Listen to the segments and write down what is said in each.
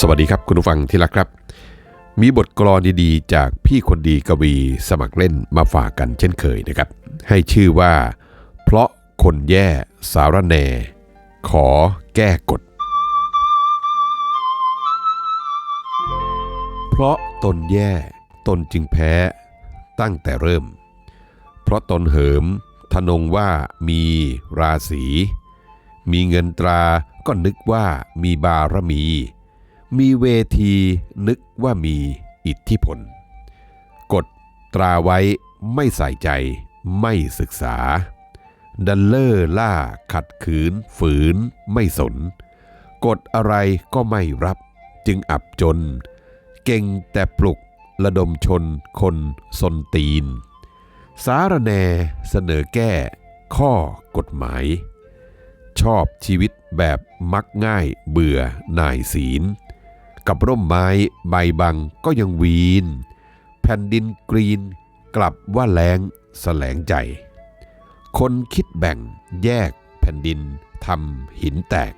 สวัสดีครับคุณผู้ฟังที่รักครับ มีบทกลอนดีๆ จากพี่คนดีกวีสมัครเล่นมาฝากกันเช่นเคยนะครับ ให้ชื่อว่า เพราะคนแย่สารแน ขอแก้กฎเพราะตนแย่ตนจึงแพ้ตั้งแต่เริ่ม เพราะตนเหิมทนงว่ามีราศี มีเงินตราก็นึกว่ามีบารมี มีเวทีนึกว่ามีอิทธิพล กดตราไว้ไม่ใส่ใจไม่ศึกษา ดันเลอร์ล่าขัดขืน ฝืน ไม่สน กดอะไรก็ไม่รับ จึงอับจน เก่งแต่ปลุกระดมชนคนสนตีน สารแนเสนอแก้ ข้อกฎหมาย ชอบชีวิตแบบมักง่ายเบื่อหน่ายศีล กับร่มไม้ใบบังก็ยังวีน แผ่นดินกรีนกลับว่าแรงแสลงใจ คนคิดแบ่งแยกแผ่นดินทำหินแตก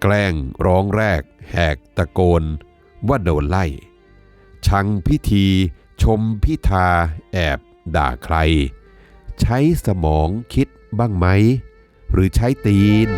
แกล้งร้องแรก แหกตะโกนว่าโดนไล่ ชังพิธีชมพิธาแอบด่าใคร ใช้สมองคิดบ้างไหม หรือใช้ตีน